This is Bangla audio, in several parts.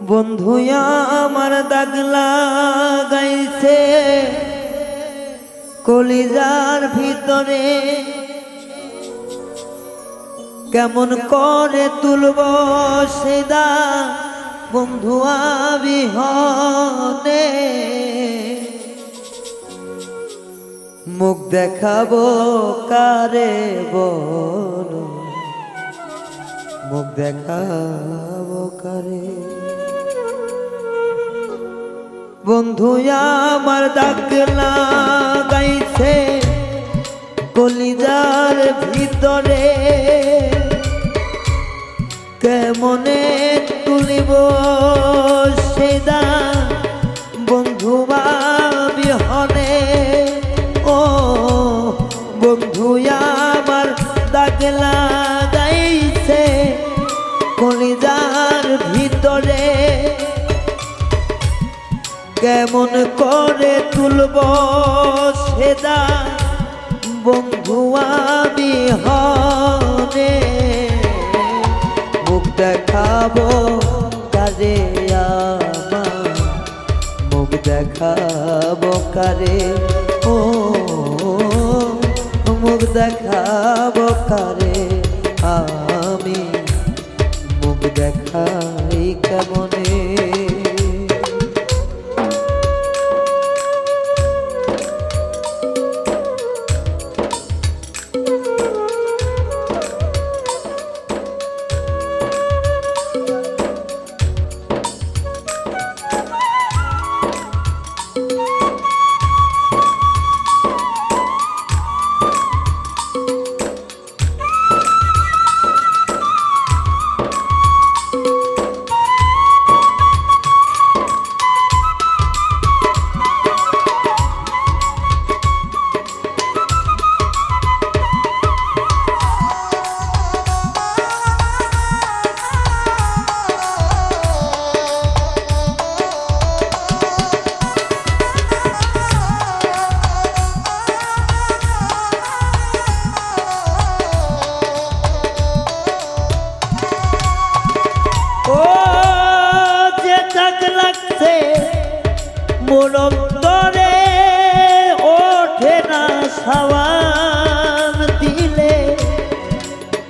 বন্ধু, আমার দাগলা গাইছে কলিজার ভিতরে কেমন করে তুলব সেদা বন্ধু বিহনে মুখ দেখাবো কারে বলো? মুখ দেখাবো কারে বন্ধু আমার ডাকলা গাইছে কলিজার ভিতরে। কেমনে তুলিব সেদা কেমন করে তুলব সেদা বন্ধু, আমি হনে মুখ দেখাবো কারে মুখ দেখাবো কারে ও মুখ দেখাবো কারে আমি? মুখ দেখাই কেমনে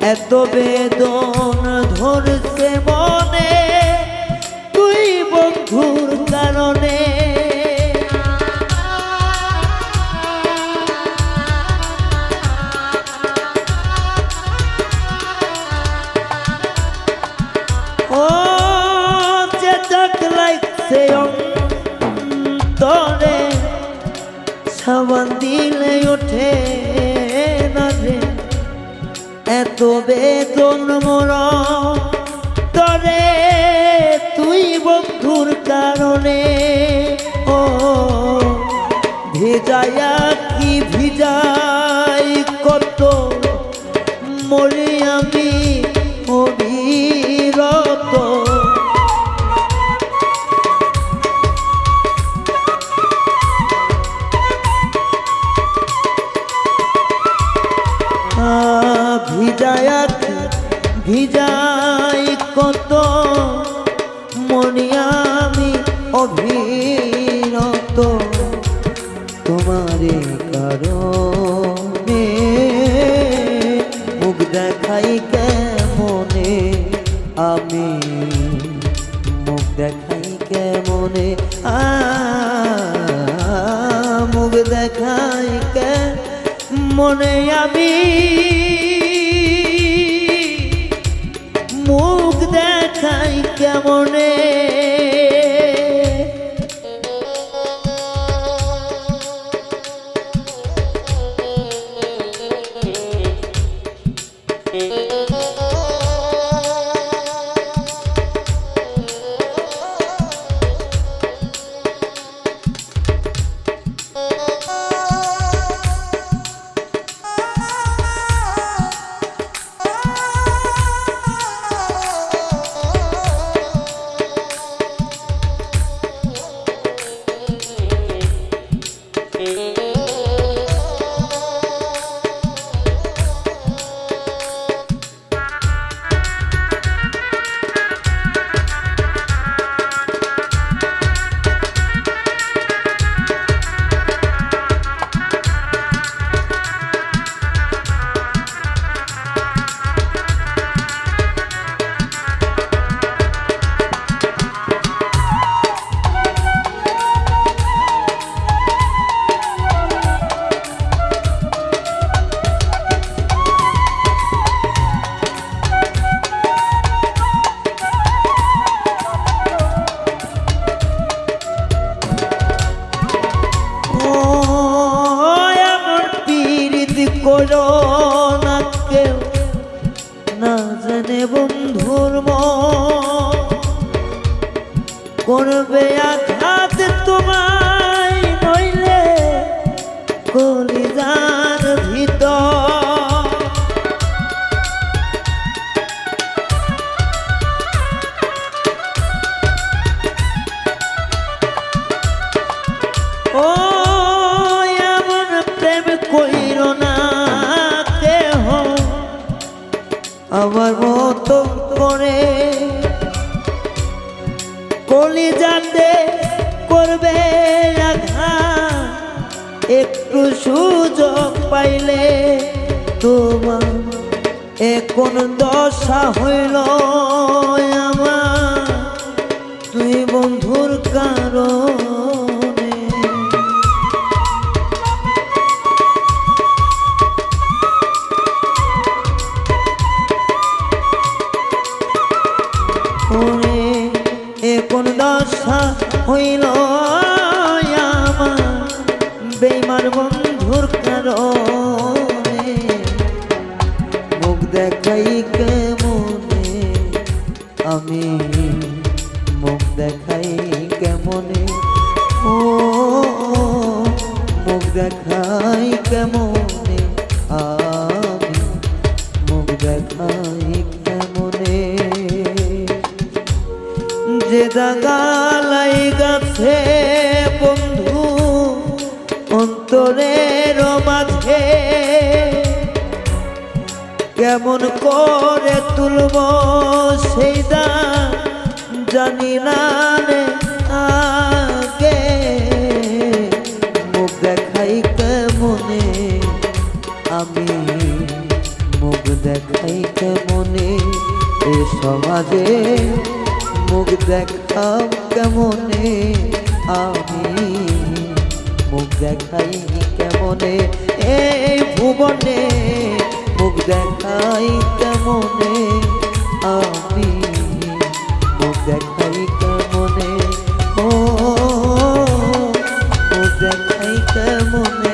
এত বেদন এত বেতন মোর। তরে তুই বন্ধুর কারণে ও ভিজায়া কি ভিজাই কত মরে আমি? আহ, ভিজাই কত মনে আমি অভিরত। তোমারে কারণে মুখ দেখাই কেমনে? আমি মুখ দেখাই কেমনে? আ মুখ দেখাই কে মনে আমি Música কুর্ম করবে আঘাত তোমায় নইলে কলিজা কলি যাতে করবে একটু সুযোগ পাইলে তোমার এখন দশা হইল আমার। এখন দশা হইল বেমার বন্ধুর কারণে মুখ দেখাই কেমনে? আমি মুখ দেখাই কেমনে? ও, মুখ দেখাই কেমনে? আমি দাগালাই গাছে বন্ধু অন্তরের মাঝে। কেমন করে তুলব সেই দা জানি না দেখাও কেমনে? আমি মুখ দেখাই কেমনে? এই ভুবনে মুখ দেখাই কেমনে? আমি মুখ দেখাই কেমনে? ও, মুখ দেখাই কেমনে?